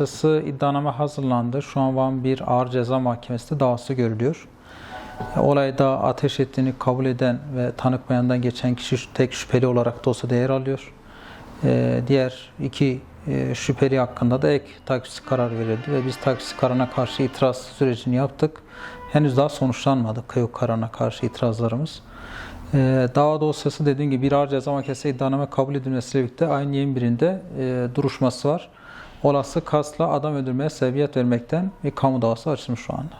Dosyası iddianame hazırlandı. Şu an Van 1 Ağır Ceza Mahkemesi'nde davası görülüyor. E, Olayda ateş ettiğini kabul eden ve tanık beyanından geçen kişi tek şüpheli olarak dosyada yer alıyor. E, Diğer iki e, şüpheli hakkında da ek takipçi karar verildi ve biz takipçi kararına karşı itiraz sürecini yaptık. Henüz daha sonuçlanmadı kıyık kararına karşı itirazlarımız. E, dava dosyası dediğim gibi bir ağır ceza mahkemesi iddianame kabul edilmesiyle birlikte aynı yayın birinde e, duruşması var. Olası kasla adam öldürmeye sebebiyet vermekten bir kamu davası açılmış şu anda.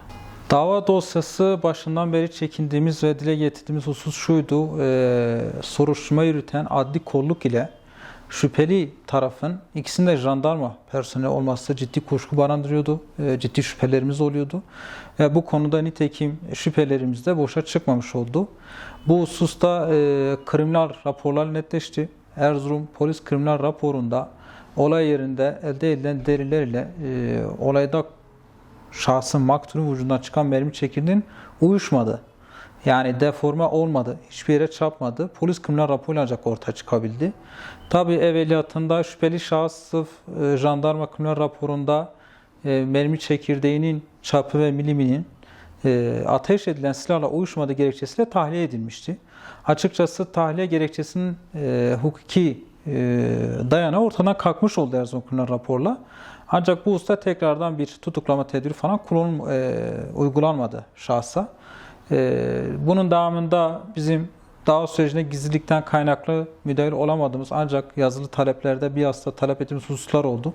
Dava dosyası başından beri çekindiğimiz ve dile getirdiğimiz husus şuydu. E, soruşturma yürüten adli kolluk ile şüpheli tarafın ikisinde jandarma personeli olması ciddi kuşku barındırıyordu. E, ciddi şüphelerimiz oluyordu. Ve bu konuda nitekim şüphelerimiz de boşa çıkmamış oldu. Bu hususta e, kriminal raporlar netleşti. Erzurum polis kriminal raporunda olay yerinde elde edilen delillerle e, olayda şahsın maktulün vücudundan çıkan mermi çekirdeğinin uyuşmadı. Yani deforme olmadı. Hiçbir yere çarpmadı. Polis kriminal raporuyla ancak ortaya çıkabildi. Tabi evveliyatında şüpheli şahıs sırf e, jandarma kriminal raporunda e, mermi çekirdeğinin çapı ve miliminin e, ateş edilen silahla uyuşmadığı gerekçesiyle tahliye edilmişti. Açıkçası tahliye gerekçesinin e, hukuki e, dayanağı ortadan kalkmış oldu Erzurum raporla. Ancak bu usta tekrardan bir tutuklama tedbiri falan kullanım, e, uygulanmadı şahsa. E, bunun devamında bizim dava sürecinde gizlilikten kaynaklı müdahil olamadığımız ancak yazılı taleplerde bir hasta talep ettiğimiz hususlar oldu.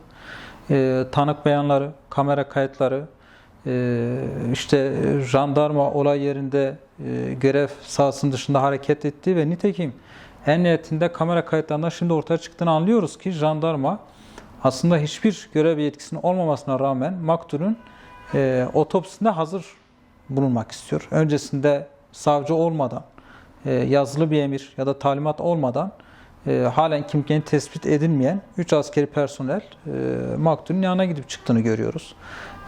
E, tanık beyanları, kamera kayıtları, e, işte jandarma olay yerinde e, görev sahasının dışında hareket etti ve nitekim en nihayetinde kamera kayıtlarından şimdi ortaya çıktığını anlıyoruz ki jandarma aslında hiçbir görev yetkisinin olmamasına rağmen maktulün e, otopsisinde hazır bulunmak istiyor. Öncesinde savcı olmadan, e, yazılı bir emir ya da talimat olmadan e, halen kimliğini tespit edilmeyen 3 askeri personel e, maktulün yanına gidip çıktığını görüyoruz.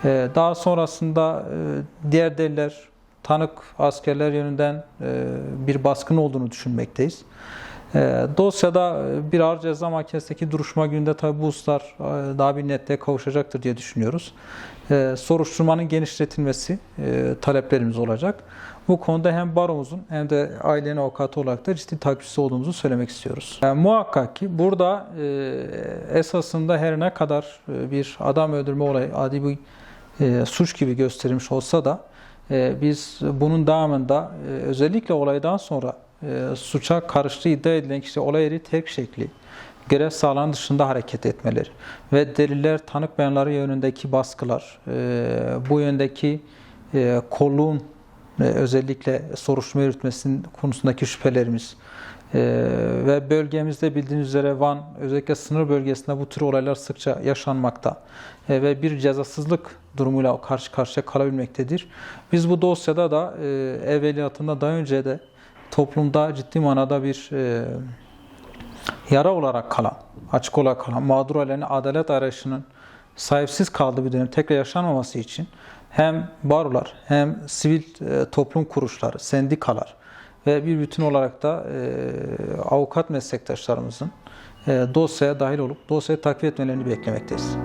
E, daha sonrasında e, diğer deliller, tanık askerler yönünden e, bir baskın olduğunu düşünmekteyiz. E, dosyada bir ağır ceza mahkemesindeki duruşma gününde tabi bu hususlar e, daha bir netliğe kavuşacaktır diye düşünüyoruz. E, soruşturmanın genişletilmesi e, taleplerimiz olacak. Bu konuda hem baromuzun hem de ailenin avukatı olarak da ciddi takipçisi olduğumuzu söylemek istiyoruz. Yani muhakkak ki burada e, esasında her ne kadar e, bir adam öldürme olayı adi bir e, suç gibi gösterilmiş olsa da e, biz bunun devamında e, özellikle olaydan sonra e, suça karıştığı iddia edilen kişi olay yeri tek şekli görev sahalarının dışında hareket etmeleri ve deliller, tanık beyanları yönündeki baskılar, e, bu yöndeki kolluğun özellikle soruşturma yürütmesinin konusundaki şüphelerimiz e, ve bölgemizde bildiğiniz üzere Van özellikle sınır bölgesinde bu tür olaylar sıkça yaşanmakta e, ve bir cezasızlık durumuyla karşı karşıya kalabilmektedir. Biz bu dosyada da e, evveliyatında daha önce de toplumda ciddi manada bir e, yara olarak kalan, açık olarak kalan mağdur ailenin adalet arayışının sahipsiz kaldığı bir dönem tekrar yaşanmaması için hem barolar hem sivil e, toplum kuruluşları, sendikalar ve bir bütün olarak da e, avukat meslektaşlarımızın e, dosyaya dahil olup dosyayı takip etmelerini beklemekteyiz.